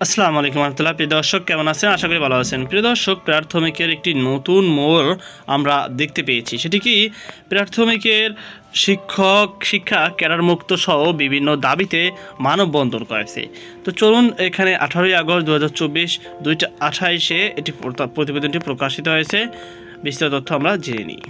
আসসালামু আলাইকুম রহমতুল্লাহ। প্রিয় দর্শক, কেমন আছেন? আশা করি ভালো আছেন। প্রিয় দর্শক, প্রাথমিকের একটি নতুন মোড় আমরা দেখতে পেয়েছি। সেটি কি? প্রাথমিকের শিক্ষক, শিক্ষা ক্যাডার মুক্ত সহ বিভিন্ন দাবিতে মানববন্ধন করেছে। তো চলুন, এখানে আঠারোই আগস্ট দু হাজার চব্বিশ দুইটা আঠাইশে এটি প্রতা- প্রতিবেদনটি প্রকাশিত হয়েছে। বিস্তারিত তথ্য আমরা জেনে নিই।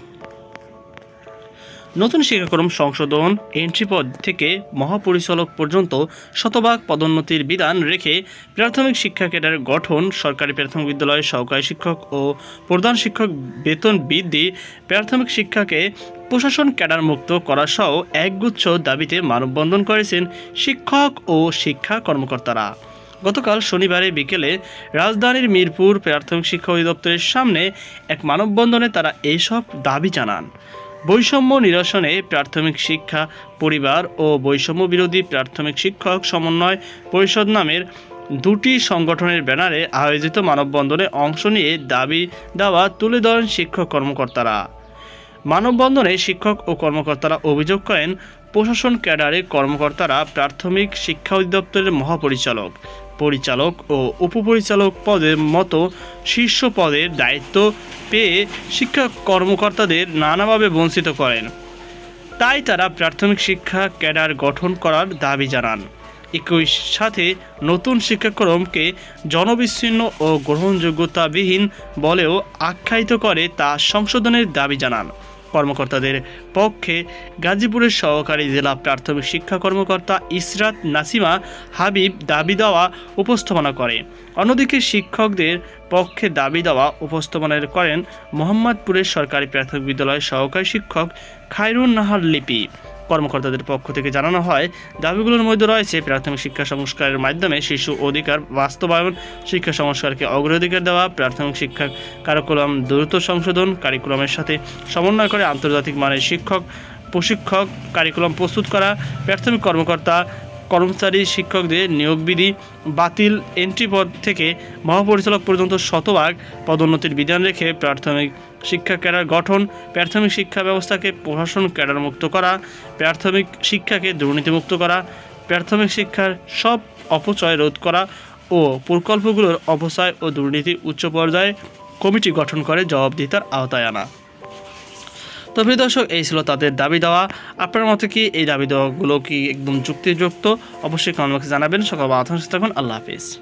নতুন শিক্ষাক্রম সংশোধন এন্ট্রি পদ থেকে মহাপরিচালক পর্যন্ত শতভাগ পদোন্নতির বিধান রেখে প্রাথমিক শিক্ষা ক্যাডার গঠন, সরকারি প্রাথমিক বিদ্যালয়ের সহকারী শিক্ষক ও প্রধান শিক্ষক বেতন বৃদ্ধি, প্রাথমিক শিক্ষাকে প্রশাসন ক্যাডার মুক্ত করা সহ একগুচ্ছ দাবিতে মানববন্ধন করেছেন শিক্ষক ও শিক্ষা কর্মকর্তারা। গতকাল শনিবারে বিকেলে রাজধানীর মিরপুর প্রাথমিক শিক্ষা অধিদপ্তরের সামনে এক মানববন্ধনে তারা এইসব দাবি জানান। বৈষম্য নিরসনে প্রাথমিক শিক্ষা পরিবার ও বৈষম্য বিরোধী প্রাথমিক শিক্ষক সমন্বয় পরিষদ নামের দুটি সংগঠনের ব্যানারে আয়োজিত মানববন্ধনে অংশ নিয়ে দাবি দাওয়া তুলে ধরেন শিক্ষক কর্মকর্তারা। মানববন্ধনে শিক্ষক ও কর্মকর্তারা অভিযোগ করেন, প্রশাসন ক্যাডারে কর্মকর্তারা প্রাথমিক শিক্ষা অধিদপ্তরের মহাপরিচালক পরিচালক ও উপপরিচালক পদের মতো শীর্ষ পদের দায়িত্ব পেয়ে শিক্ষা কর্মকর্তাদের নানাভাবে বঞ্চিত করেন। তাই তারা প্রাথমিক শিক্ষা ক্যাডার গঠন করার দাবি জানান। একই সাথে নতুন শিক্ষাক্রমকে জনবিচ্ছিন্ন ও গ্রহণযোগ্যতাবিহীন বলেও আখ্যায়িত করে তা সংশোধনের দাবি জানান। কর্মকর্তাদের পক্ষে গাজীপুরের সহকারী জেলা প্রাথমিক শিক্ষা কর্মকর্তা ইসরাত নাসিমা হাবিব দাবি দেওয়া উপস্থাপনা করে। অন্যদিকে শিক্ষকদের পক্ষে দাবি দেওয়া উপস্থাপনা করেন মোহাম্মদপুরের সরকারি প্রাথমিক বিদ্যালয়ের সহকারী শিক্ষক খায়রুন নাহার লিপি। কর্মকর্তাদের পক্ষ থেকে জানানো হয়, দাবিগুলোর মধ্যে রয়েছে প্রাথমিক শিক্ষা সংস্কারের মাধ্যমে শিশু অধিকার বাস্তবায়ন, শিক্ষা সংস্কারকে অগ্রাধিকার দেওয়া, প্রাথমিক শিক্ষা কারিকুলাম দ্রুত সংশোধন, কারিকুলামের সাথে সমন্বয় করে আন্তর্জাতিক মানের শিক্ষক, প্রশিক্ষক কারিকুলাম প্রস্তুত করা, প্রাথমিক কর্মকর্তা কর্মচারী শিক্ষকদের নিয়োগ বিধি বাতিল এন্ট্রি পদ থেকে মহাপরিচালক পর্যন্ত শতভাগ পদোন্নতির বিধান রেখে প্রাথমিক শিক্ষা ক্যাডার গঠন, প্রাথমিক শিক্ষা ব্যবস্থাকে প্রশাসন ক্যাডার মুক্ত করা, প্রাথমিক শিক্ষাকে দুর্নীতিমুক্ত করা, প্রাথমিক শিক্ষার সব অপচয় রোধ করা ও প্রকল্পগুলোর অপচয় ও দুর্নীতি উচ্চ পর্যায়ে কমিটি গঠন করে জবাবদিহিতার আওতায় আনা। তো প্রিয় দর্শক, এই ছিল তাদের দাবি দেওয়া। আপনার মতে কি এই দাবি দেওয়াগুলো কি একদম যুক্তিযুক্ত? অবশ্যই কমেন্ট বক্সে জানাবেন। সকল বাধা থাকুন। আল্লাহ হাফিজ।